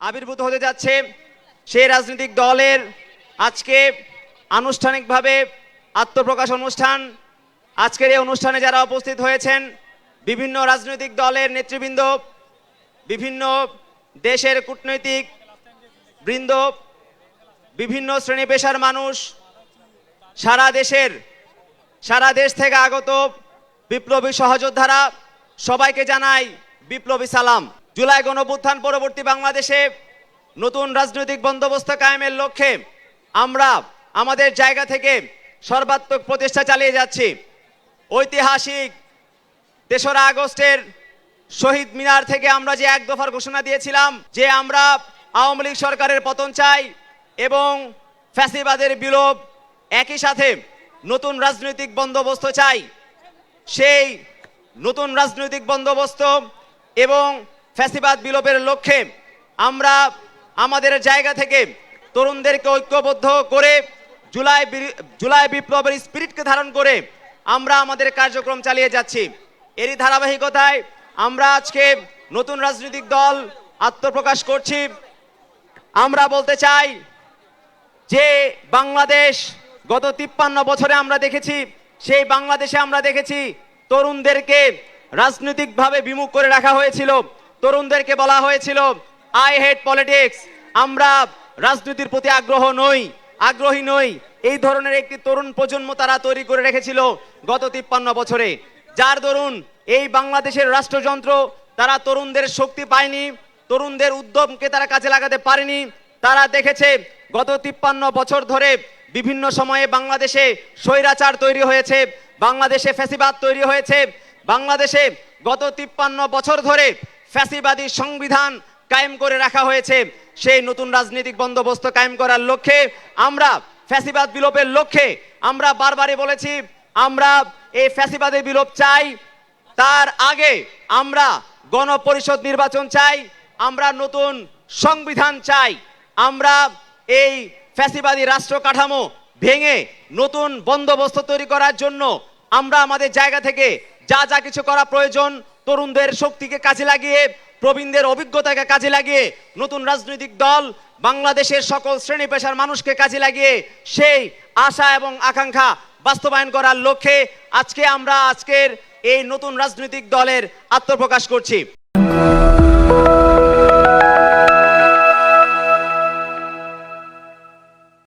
আবির্ভূত হতে যাচ্ছে সেই রাজনৈতিক দলের আজকে আনুষ্ঠানিকভাবে আত্মপ্রকাশ অনুষ্ঠান। আজকের এই অনুষ্ঠানে যারা উপস্থিত হয়েছেন, বিভিন্ন রাজনৈতিক দলের নেতৃবৃন্দ, বিভিন্ন দেশের কূটনৈতিক বৃন্দ, বিভিন্ন শ্রেণি পেশার মানুষ, সারা দেশের, সারা দেশ থেকে আগত বিপ্লবী সহযোদ্ধারা, সবাইকে জানাই বিপ্লবী সালাম। জুলাই গণপুত্থান পরবর্তী বাংলাদেশে নতুন রাজনৈতিক বন্দোবস্ত কায়েমের লক্ষ্যে আমরা আমাদের জায়গা থেকে সর্বাত্মক প্রচেষ্টা চালিয়ে যাচ্ছি। ঐতিহাসিক তেসরা আগস্টের শহীদ মিনার থেকে আমরা যে এক দফার ঘোষণা দিয়েছিলাম যে আমরা আওয়ামী লীগ সরকারের পতন চাই এবং ফ্যাসিবাদের বিলোপ একই সাথে নতুন রাজনৈতিক বন্দোবস্ত চাই। সেই নতুন রাজনৈতিক বন্দোবস্ত এবং ফ্যাসিবাদ বিলোপের লক্ষ্যে আমরা আমাদের জায়গা থেকে তরুণদেরকে ঐক্যবদ্ধ করে জুলাই জুলাই বিপ্লবের স্পিরিটকে ধারণ করে আমরা আমাদের কার্যক্রম চালিয়ে যাচ্ছি। এরই ধারাবাহিকতায় আমরা আজকে নতুন রাজনৈতিক দল আত্মপ্রকাশ করছি। আমরা বলতে চাই যে বাংলাদেশ গত তিপ্পান্ন বছরে আমরা দেখেছি, সেই বাংলাদেশে আমরা দেখেছি তরুণদেরকে রাজনৈতিকভাবে বিমুখ করে রাখা হয়েছিল। তরুণদেরকে বলা হয়েছিল আই হেট পলিটিক্স আমরা রাজনীতির প্রতি আগ্রহ নই, আগ্রহী নই। এই ধরনের একটি তরুণ প্রজন্ম তারা তৈরি করে রেখেছিল গত তিপ্পান্ন বছরে। যার দরুন এই বাংলাদেশের রাষ্ট্রযন্ত্র, তারা তরুণদের শক্তি পায়নি, তরুণদের উদ্যমকে তারা কাজে লাগাতে পারেনি। তারা দেখেছে, গত তিপ্পান্ন বছর ধরে বিভিন্ন সময়ে বাংলাদেশে স্বৈরাচার তৈরি হয়েছে, বাংলাদেশে ফ্যাসিবাদ তৈরি হয়েছে, বাংলাদেশে গত তিপ্পান্ন বছর ধরে ফ্যাসিবাদী সংবিধান কায়েম করে রাখা হয়েছে, সেই নতুন রাজনৈতিক বন্দোবস্ত কায়েম করার লক্ষ্যে আমরা ফ্যাসিবাদ বিলোপের লক্ষ্যে আমরা বারবারই বলেছি, আমরা এই ফ্যাসিবাদের বিলোপ চাই, তার আগে আমরা গণপরিষদ নির্বাচন চাই, আমরা নতুন সংবিধান চাই, আমরা এই ফ্যাসিবাদী রাষ্ট্র কাঠামো ভেঙে নতুন বন্দোবস্ত তৈরি করার জন্য আমরা আমাদের জায়গা থেকে যা যা কিছু করা প্রয়োজন তরুণদের শক্তিকে কাজে লাগিয়ে, প্রবীণদের অভিজ্ঞতাকে কাজে লাগিয়ে, নতুন রাজনৈতিক দল, বাংলাদেশের সকল শ্রেণি পেশার মানুষকে কাজে লাগিয়ে, সেই আশা এবং আকাঙ্ক্ষা বাস্তবায়ন করার লক্ষ্যে আজকে আমরা আজকের এই নতুন রাজনৈতিক দলের আত্মপ্রকাশ করছি।